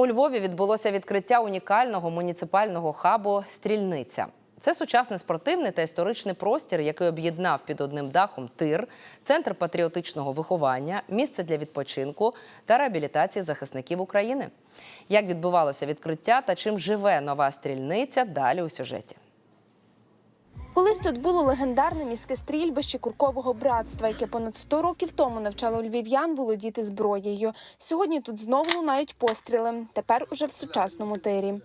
У Львові відбулося відкриття унікального муніципального хабу Стрільниця. Це сучасний спортивний та історичний простір, який об'єднав під одним дахом тир, центр патріотичного виховання, місце для відпочинку та реабілітації захисників України. Як відбувалося відкриття та чим живе нова стрільниця? Далі у сюжеті. Тут було легендарне міське стрільбище куркового братства, яке понад 100 років тому навчало львів'ян володіти зброєю. Сьогодні тут знову лунають постріли. Тепер уже в сучасному тирі.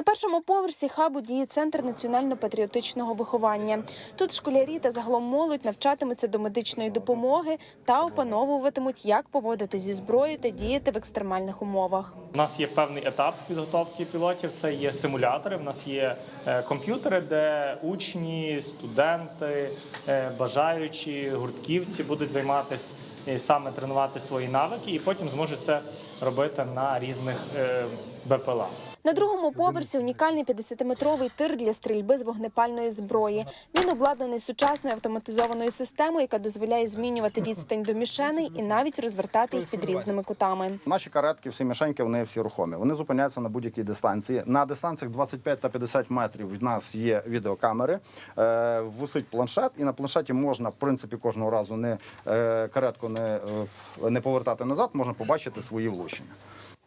На першому поверсі хабу діє центр національно-патріотичного виховання. Тут школярі та загалом молодь навчатимуться до медичної допомоги та опановуватимуть, як поводити зі зброєю та діяти в екстремальних умовах. У нас є певний етап підготовки пілотів. Це є симулятори. У нас є е, комп'ютери, де учні, студенти, е, бажаючі, гуртківці будуть займатися саме тренувати свої навики, і потім зможуть це робити на різних е, БПЛА. На другому поверсі унікальний 50-метровий тир для стрільби з вогнепальної зброї. Він обладнаний сучасною автоматизованою системою, яка дозволяє змінювати відстань до мішеней і навіть розвертати їх під різними кутами. Наші каретки, всі мішеньки, вони всі рухомі. Вони зупиняються на будь-якій дистанції. На дистанціях 25 та 50 метрів від нас є відеокамери, е, висить планшет, і на планшеті можна, в принципі, кожного разу не е, каретку не, е, не повертати назад, можна побачити свої влучення.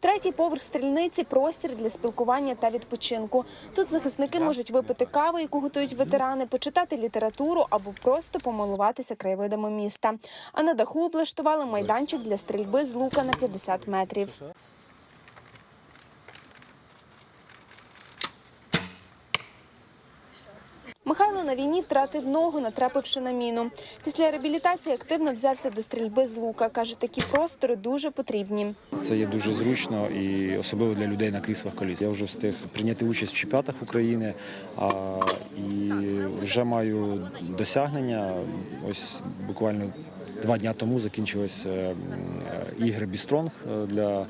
Третій поверх стрільниці простір для спілкування та відпочинку. Тут захисники можуть випити каву, яку готують ветерани, почитати літературу або просто помилуватися краєвидами міста. А на даху облаштували майданчик для стрільби з лука на 50 метрів. Михайло на війні втратив ногу, натрапивши на міну. Після реабілітації активно взявся до стрільби з лука. каже, такі простори дуже потрібні. Це є дуже зручно і особливо для людей на кріслах коліс. Я вже встиг прийняти участь в чемпіонатах України а, і вже маю досягнення. Ось буквально два дні тому закінчились е, е, ігри Бістронг для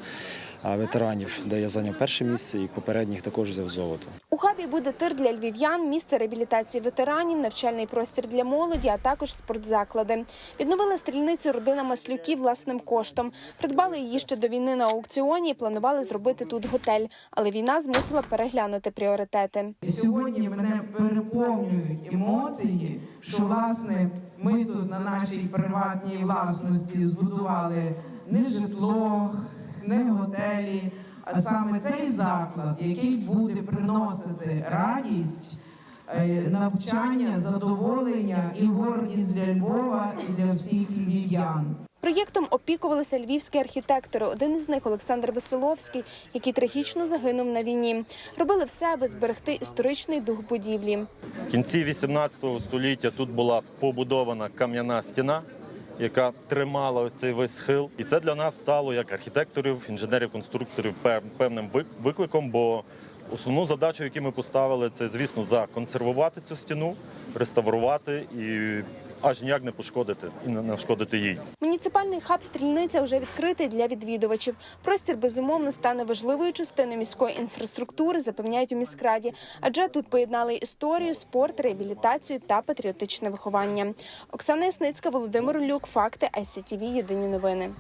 ветеранів, де я зайняв перше місце і попередніх також взяв золото. У хабі буде тир для львів'ян, місце реабілітації ветеранів, навчальний простір для молоді, а також спортзаклади. Відновила стрільницю родина Маслюків власним коштом. Придбали її ще до війни на аукціоні і планували зробити тут готель. Але війна змусила переглянути пріоритети. Сьогодні мене переповнюють емоції, що власне ми тут на нашій приватній власності збудували не житло, не готелі, а саме цей заклад, який буде приносити радість, е, навчання, задоволення і гордість для Львова і для всіх львів'ян. Проєктом опікувалися львівські архітектори. Один із них Олександр Веселовський, який трагічно загинув на війні. Робили все, аби зберегти історичний дух будівлі. В кінці 18 століття тут була побудована кам'яна стіна, яка тримала ось цей весь схил. І це для нас стало як архітекторів, інженерів, конструкторів пев- певним вик- викликом. Бо основну задачу, яку ми поставили, це звісно законсервувати цю стіну, реставрувати і аж ніяк не пошкодити і не нашкодити їй. Муніципальний хаб стрільниця вже відкритий для відвідувачів. Простір безумовно стане важливою частиною міської інфраструктури, запевняють у міськраді, адже тут поєднали історію, спорт, реабілітацію та патріотичне виховання. Оксана Ясницька, Володимир Люк, факти ICTV, Єдині новини.